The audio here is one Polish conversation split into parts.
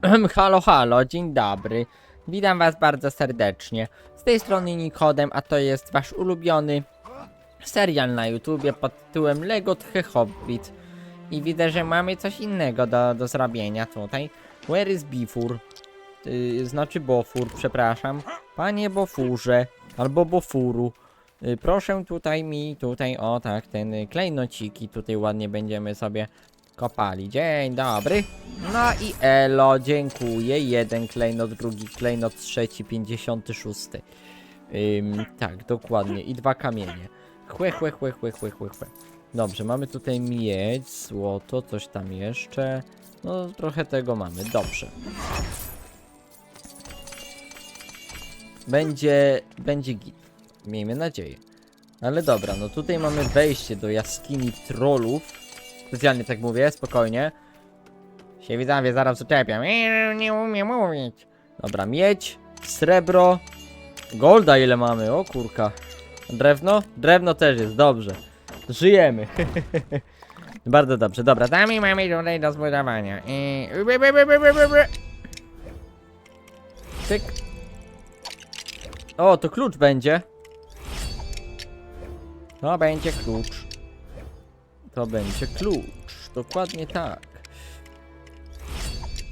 halo, halo, dzień dobry. Witam was bardzo serdecznie. Z tej strony Nikodem, a to jest wasz ulubiony serial na YouTubie pod tytułem Lego Tchy Hobbit. I widzę, że mamy coś innego do, do zrobienia tutaj. Where is Bifur? Yy, znaczy Bofur, przepraszam. Panie Bofurze, albo Bofuru. Yy, proszę tutaj mi, tutaj, o tak, ten y, klejnociki tutaj ładnie będziemy sobie kopali. Dzień dobry. No i elo, dziękuję. Jeden klejnot, drugi klejnot, trzeci, pięćdziesiąty szósty. Ym, tak, dokładnie. I dwa kamienie. Chłe, chłe, chłe, chłe, chłe, chłe, chłe. Dobrze, mamy tutaj miedź, złoto, coś tam jeszcze. No, trochę tego mamy. Dobrze. Będzie, będzie git. Miejmy nadzieję. Ale dobra, no tutaj mamy wejście do jaskini trollów. Specjalnie tak mówię, spokojnie. Się widzowie zaraz uczepiam. Eee, Nie umiem mówić. Dobra, miedź, srebro, golda ile mamy, o kurka. Drewno? Drewno też jest, dobrze. Żyjemy. Bardzo dobrze, dobra, damy mamy tutaj do zbudowania. By. Tyk. O, to klucz będzie. To będzie klucz. To będzie klucz. Dokładnie tak.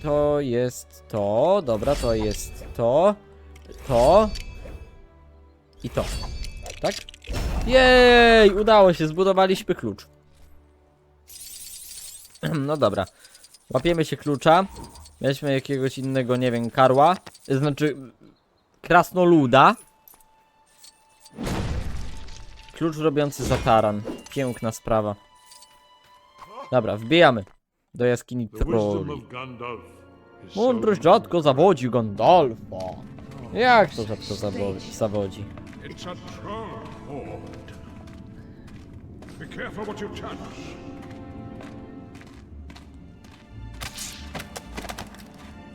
To jest to. Dobra, to jest to. To. I to. Tak? Jej! Udało się, zbudowaliśmy klucz. No dobra. Łapiemy się klucza. Weźmy jakiegoś innego, nie wiem, karła. Znaczy, krasnoluda. Klucz robiący za taran. Piękna sprawa. Dobra, wbijamy. Do jaskini is Mądrość rzadko zawodzi Gandalfa. Jak to rzadko zawo- zawodzi? Touch.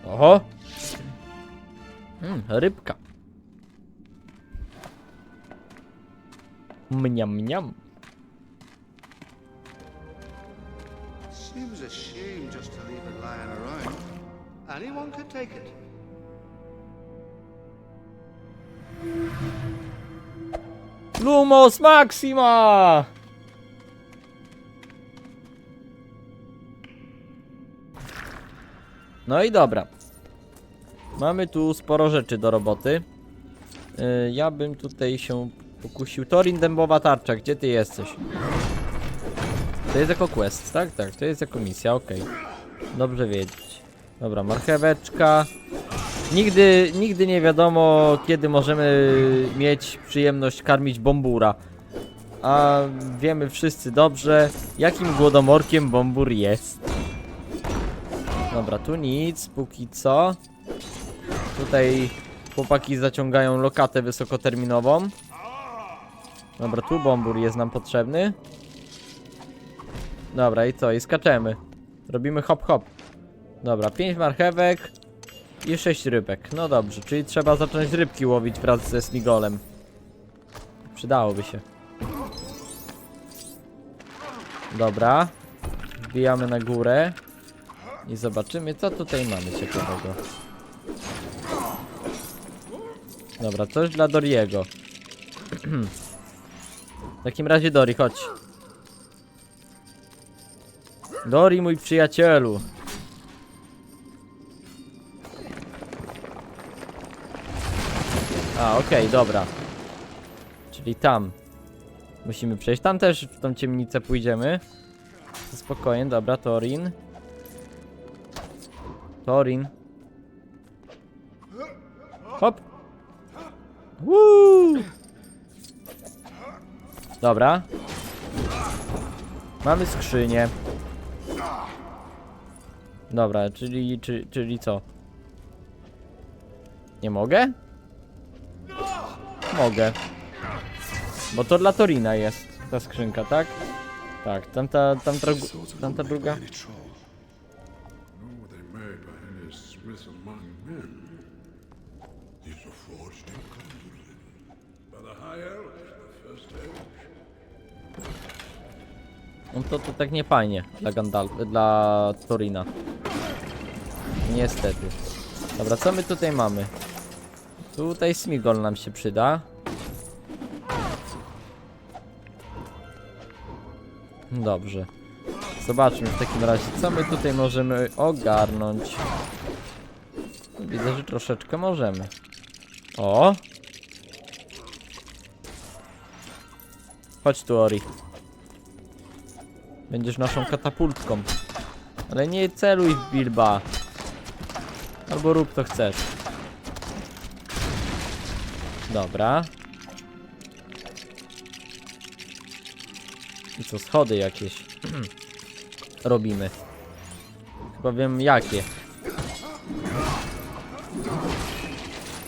Oho! Mm, rybka. Mniam, mniam. Take it. Lumos Maxima! No i dobra. Mamy tu sporo rzeczy do roboty. Yy, ja bym tutaj się pokusił. Torin Dębowa Tarcza, gdzie ty jesteś? To jest jako quest, tak? Tak, to jest jako misja, okej. Dobrze wiedzieć. Dobra, marcheweczka. Nigdy, nigdy nie wiadomo, kiedy możemy mieć przyjemność karmić bombura. A wiemy wszyscy dobrze, jakim głodomorkiem bombur jest. Dobra, tu nic, póki co. Tutaj chłopaki zaciągają lokatę wysokoterminową. Dobra, tu bombur jest nam potrzebny. Dobra, i co? I skaczemy. Robimy hop hop. Dobra, 5 marchewek i 6 rybek. No dobrze, czyli trzeba zacząć rybki łowić wraz ze Smigolem. Przydałoby się. Dobra. Wbijamy na górę. I zobaczymy, co tutaj mamy ciekawego. Dobra, coś dla Doriego. w takim razie Dori, chodź. Dori, mój przyjacielu. A, okej, dobra. Czyli tam. Musimy przejść. Tam też w tą ciemnicę pójdziemy. Spokojnie, dobra, Torin. Torin. Hop. Woo! Dobra. Mamy skrzynię. Dobra, czyli, czy, czyli co? Nie mogę? Mogę. Bo to dla Torina jest ta skrzynka, tak? Tak, tamta, tamta, tamta druga. No to, to tak nie fajnie dla Gandalf, dla Torina. Niestety. Dobra, co my tutaj mamy? Tutaj Smigol nam się przyda. Dobrze. Zobaczmy w takim razie, co my tutaj możemy ogarnąć. Widzę, że troszeczkę możemy. O! Chodź tu, Ori. Będziesz naszą katapultką. Ale nie celuj w Bilba. Albo rób to chcesz. Dobra. I co, schody jakieś robimy. Chyba wiem jakie.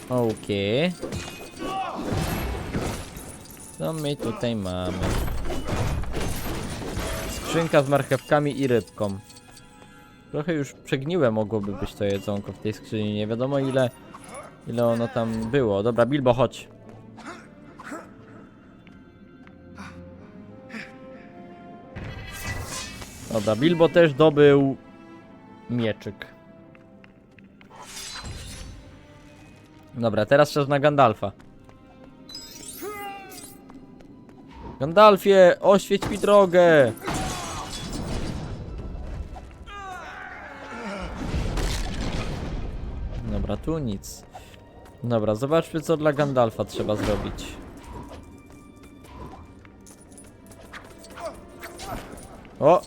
Okej. Co my tutaj mamy? Skrzynka z marchewkami i rybką. Trochę już przegniłe mogłoby być to jedzonko w tej skrzyni. Nie wiadomo ile, ile ono tam było. Dobra, Bilbo, chodź. Dobra, Bilbo też dobył mieczyk. Dobra, teraz czas na Gandalfa. Gandalfie, oświeć mi drogę! Dobra, tu nic. Dobra, zobaczmy co dla Gandalfa trzeba zrobić. O!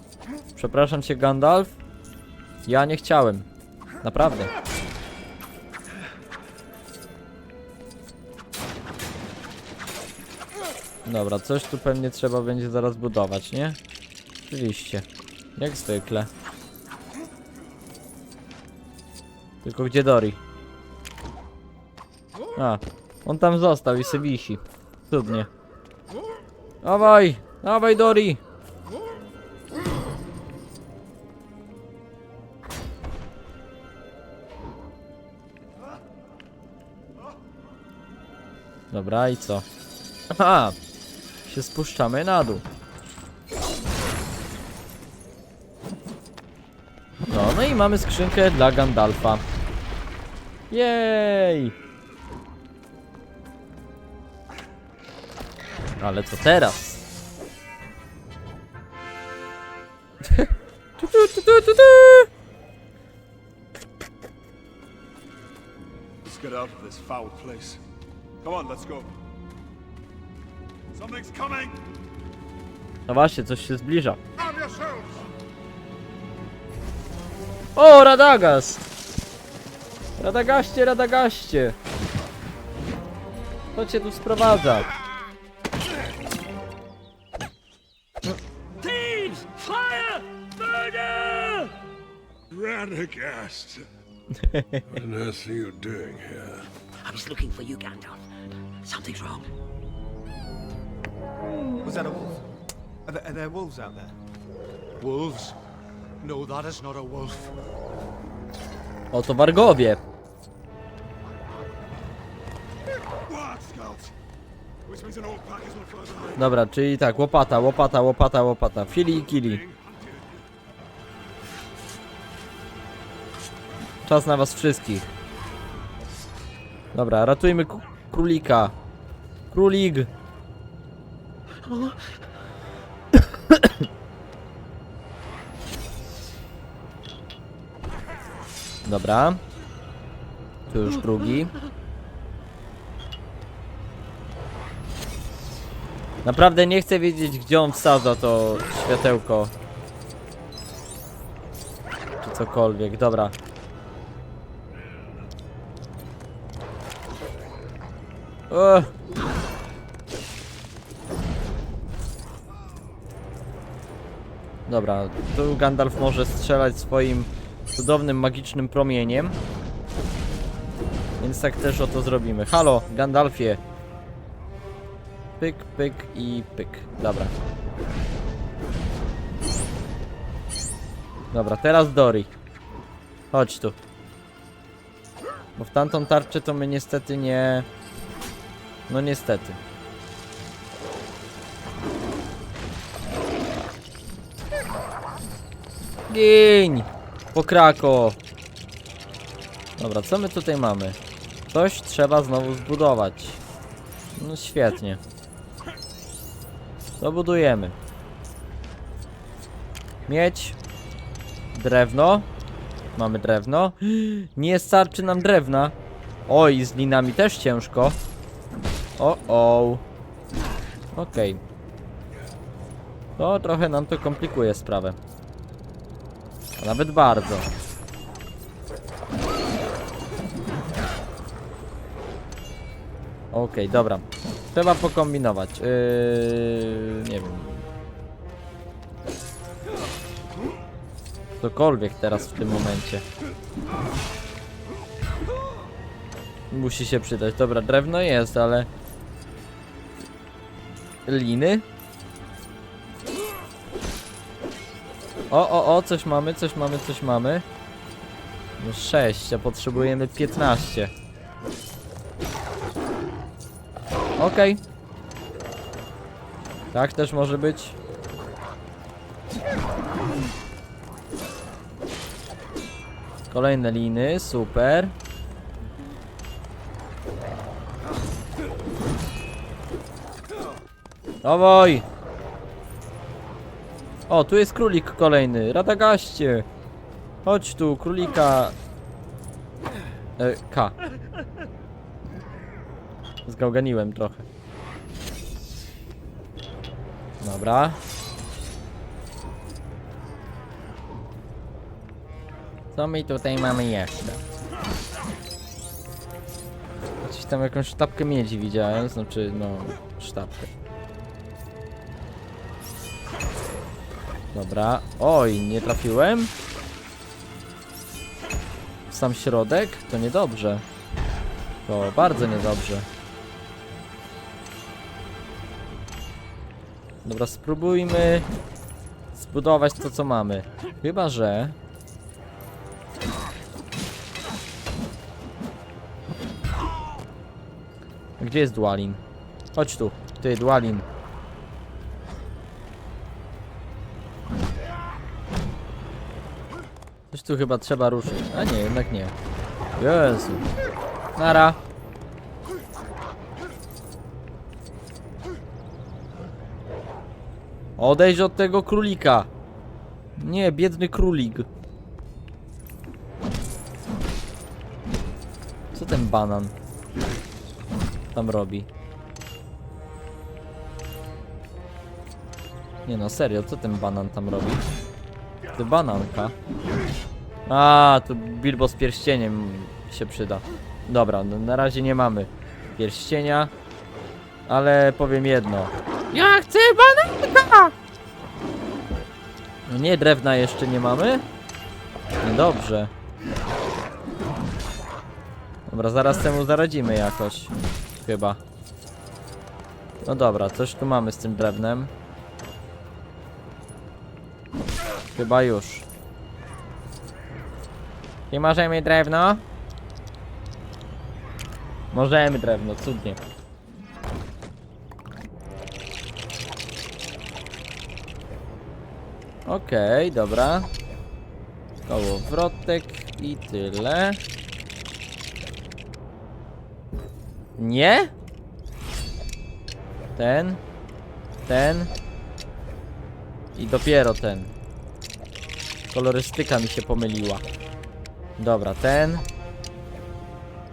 Przepraszam cię Gandalf. Ja nie chciałem. Naprawdę. Dobra, coś tu pewnie trzeba będzie zaraz budować, nie? Oczywiście. Jak zwykle. Tylko gdzie Dori? A, on tam został i se wisi. Cudnie. Dawaj, dawaj Dori! Dobra, i co? Aha! Się spuszczamy na dół. No, no i mamy skrzynkę dla Gandalfa. Jej! Ale co teraz? tu, tu, tu, tu, tu, tu. Let's get out of this foul place. Come on, let's go. Something's coming! No właśnie, coś się zbliża. O, Radagast! Radagaście, Radagaście! Co cię tu sprowadza? Radagast. what on earth are you doing here? I was looking for you, Gandalf. Something's wrong. Was that a wolf? Are there, are there wolves out there? Wolves? No, that is not a wolf. Oto wargowie. What, scouts? Which means an old pack is not far behind. Dobra, czyli tak, łopata, łopata, łopata, łopata. Fili i kili. Czas na was wszystkich. Dobra, ratujmy królika. Królik. Dobra. Tu już drugi. Naprawdę nie chcę wiedzieć, gdzie on wsadza to światełko. Czy cokolwiek, dobra. Dobra, tu Gandalf może strzelać swoim cudownym, magicznym promieniem. Więc tak też oto zrobimy. Halo, Gandalfie. Pyk, pyk i pyk. Dobra. Dobra, teraz Dori. Chodź tu. Bo w tamtą tarczę to my niestety nie... No niestety. Giń! Pokrako! Dobra, co my tutaj mamy? Coś trzeba znowu zbudować. No świetnie. To budujemy. Mieć. Drewno. Mamy drewno. Nie starczy nam drewna. Oj, z linami też ciężko. O, o. Okej. To trochę nam to komplikuje sprawę. A nawet bardzo. Okej, dobra. Trzeba pokombinować. Yy, nie wiem. Cokolwiek teraz w tym momencie. Musi się przydać. Dobra, drewno jest, ale... Liny? O, o, o, coś mamy, coś mamy, coś mamy. No 6, a potrzebujemy 15. Okej. Tak też może być. Kolejne liny, super. Dawaj! O, tu jest królik kolejny. Radagaście! Chodź tu, królika. E, K. Zgałganiłem trochę. Dobra. Co my tutaj mamy jeszcze? Gdzieś tam jakąś sztabkę miedzi widziałem, znaczy no sztabkę. Dobra. Oj, nie trafiłem? W sam środek? To niedobrze. To bardzo niedobrze. Dobra, spróbujmy zbudować to, co mamy. Chyba, że... Gdzie jest Dwalin? Chodź tu. Ty, Dwalin. Coś tu chyba trzeba ruszyć. A nie, jednak nie. Jezu. Nara. Odejdź od tego królika. Nie, biedny królik. Co ten banan tam robi? Nie no, serio, co ten banan tam robi? Ty bananka. A, tu Bilbo z pierścieniem się przyda. Dobra, no na razie nie mamy pierścienia, ale powiem jedno. Ja chcę bananka! No nie, drewna jeszcze nie mamy? No dobrze. Dobra, zaraz temu zaradzimy jakoś. Chyba. No dobra, coś tu mamy z tym drewnem. Chyba już. Nie możemy drewno? Możemy drewno, cudnie. Okej, dobra. Kołowrotek i tyle. Nie? Ten. Ten. I dopiero ten. Kolorystyka mi się pomyliła. Dobra, ten.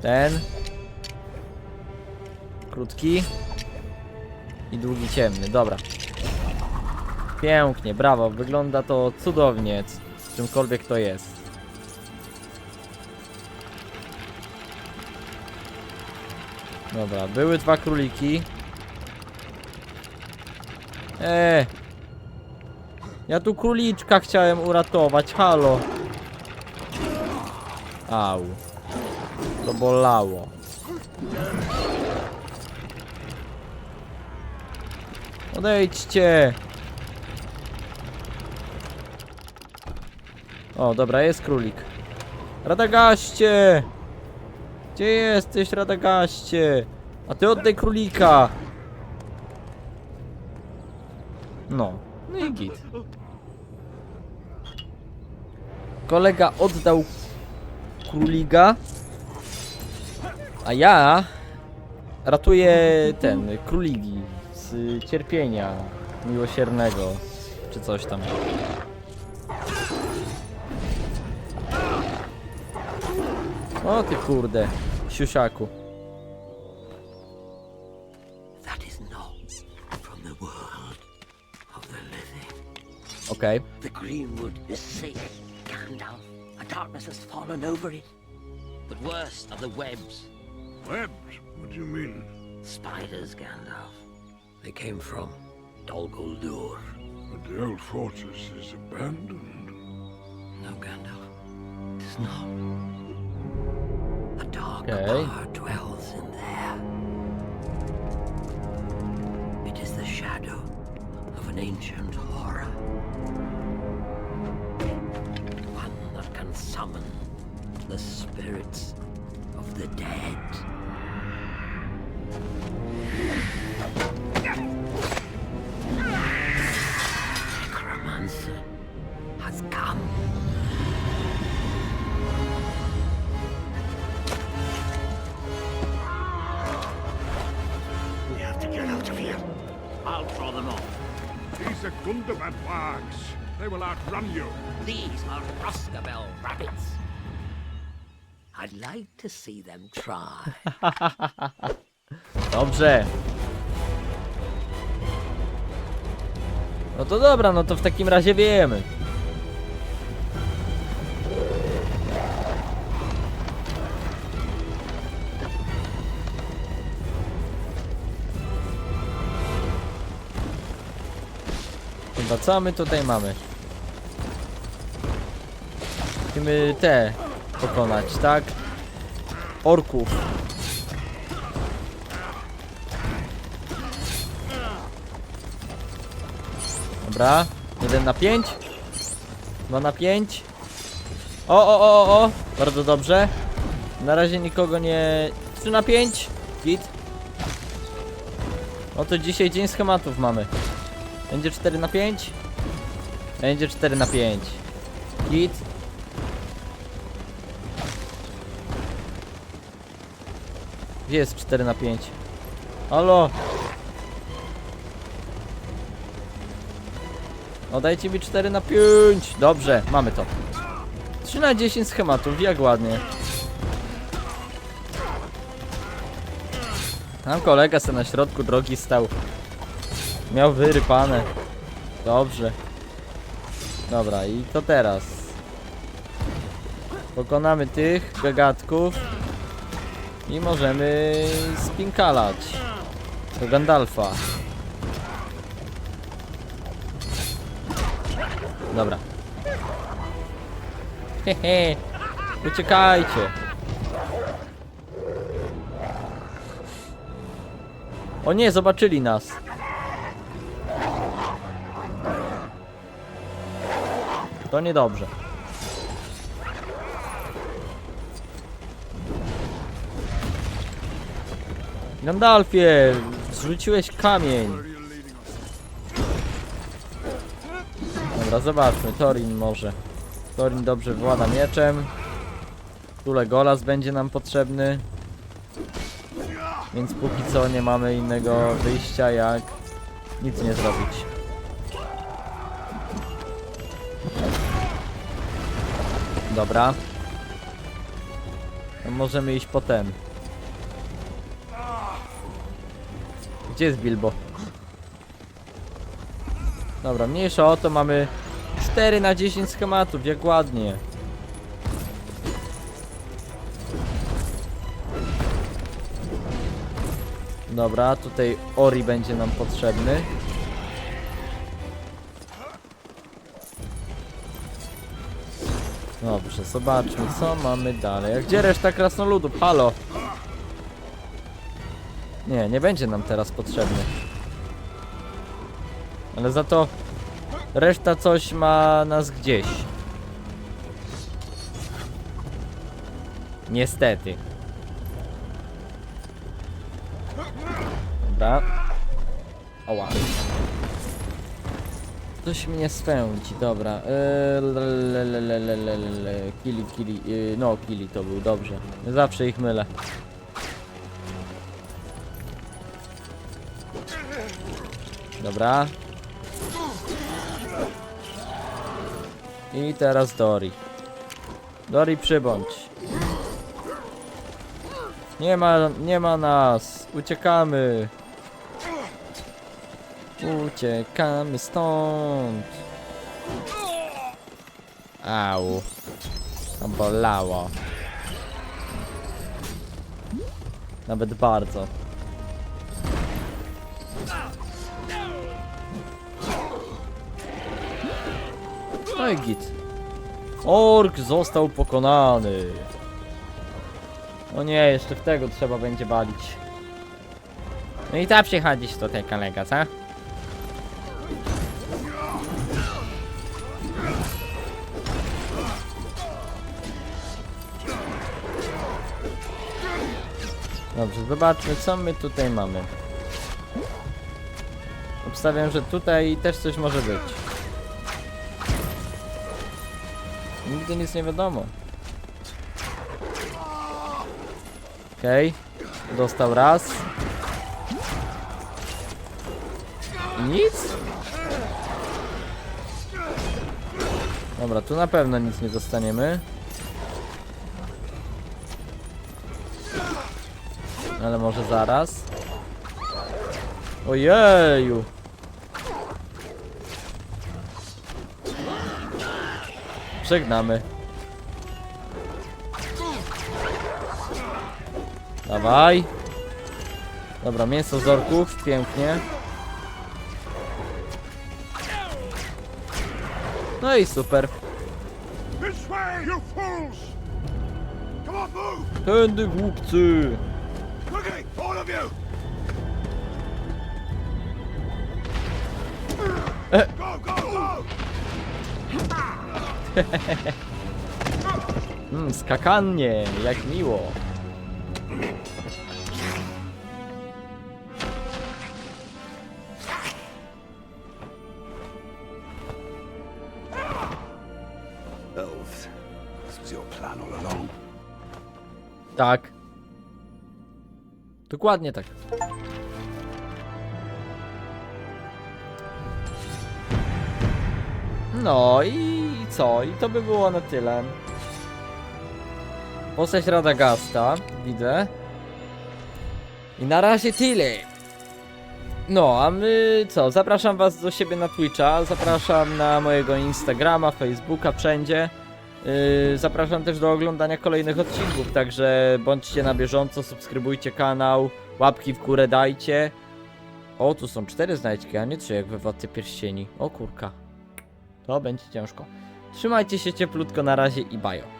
Ten. Krótki. I długi ciemny, dobra. Pięknie, brawo, wygląda to cudownie, czymkolwiek to jest. Dobra, były dwa króliki. Eee. Ja tu króliczka chciałem uratować, halo. Au. To bolało. Odejdźcie. O, dobra, jest królik. Radagaście! Gdzie jesteś, Radagaście? A ty oddaj królika! No, no i git. Kolega oddał króliga. A ja ratuję ten, króligi z cierpienia miłosiernego, czy coś tam. O ty kurde, siusiaku. From the greenwood is sick, Gandalf. A darkness has fallen over it. But worst are the webs. Webs? What do you mean? Spiders, Gandalf. They came from Dol Guldur. But the old fortress is abandoned. No, Gandalf. It is not. A dark Okay. power dwells in there. It is the shadow of an ancient horror. Summon the spirits of the dead. Necromancer has come. We have to get out of here. I'll throw them off. These are Gundabad wargs. They will outrun you. These are Roscabel rabbits. I'd like to see them try. Dobrze. No to dobra, no to w takim razie wiemy. Chyba tutaj mamy? Musimy te pokonać, tak? Orków. Dobra. 1 na 5. 2 na 5. O, o, o, o, o. Bardzo dobrze. Na razie nikogo nie... 3 na 5. Git. No to dzisiaj dzień schematów mamy. Będzie 4 na 5. Będzie 4 na 5. Git. Gdzie jest 4 na 5? Halo? No dajcie mi 4 na 5. Dobrze, mamy to. 3 na 10 schematów, jak ładnie. Tam kolega se na środku drogi stał. Miał wyrypane. Dobrze. Dobra, i to teraz. Pokonamy tych gagatków. I możemy spinkalać. Do Gandalfa. Dobra. Hehe. Uciekajcie. O nie, zobaczyli nas. To niedobrze. Gandalfie, zrzuciłeś kamień. Dobra, zobaczmy. Torin może. Torin dobrze włada mieczem. Tu Legolas będzie nam potrzebny. Więc póki co nie mamy innego wyjścia jak nic nie zrobić. Dobra. Możemy iść potem. Gdzie jest Bilbo? Dobra, mniejsza o to mamy 4 na 10 schematów, jak ładnie. Dobra, tutaj Ori będzie nam potrzebny. Dobrze, zobaczmy co mamy dalej. A gdzie reszta krasnoludów? Halo! Nie, nie będzie nam teraz potrzebny. Ale za to reszta coś ma nas gdzieś. Niestety. Dobra. Oła. Coś mnie spędzi, dobra. E, kili, kili, e, no kili to był, dobrze. Zawsze ich mylę. Dobra. I teraz Dori. Dori przybądź. Nie ma, nie ma nas. Uciekamy. Uciekamy stąd. Au. To bolało. Nawet bardzo. No i git. Ork został pokonany. O nie, jeszcze w tego trzeba będzie balić. No i tak przychodzisz tutaj kolega, co? Zobaczmy co my tutaj mamy. Obstawiam, że tutaj też coś może być. Nigdy nic nie wiadomo. Okej. Dostał raz. Nic? Dobra, tu na pewno nic nie dostaniemy. Ale może zaraz. Ojeju. Żegnamy. Dawaj. Dobra, mięso z orków, pięknie. No i super. Tędy głupcy. Quickly, all of you! Go, go, go! Mm, skakanie, jak miło. Elves, this was your plan all along. Tak. Dokładnie tak. No i co? I to by było na tyle. Postać Radagasta, widzę. I na razie tyle. No, a my co? Zapraszam was do siebie na Twitcha, zapraszam na mojego Instagrama, Facebooka, wszędzie. Yy, zapraszam też do oglądania kolejnych odcinków, także bądźcie na bieżąco, subskrybujcie kanał, łapki w górę dajcie. O, tu są cztery znajdźki, a nie trzy jak we Władcy Pierścieni. O kurka. To będzie ciężko. Trzymajcie się cieplutko na razie i bajo.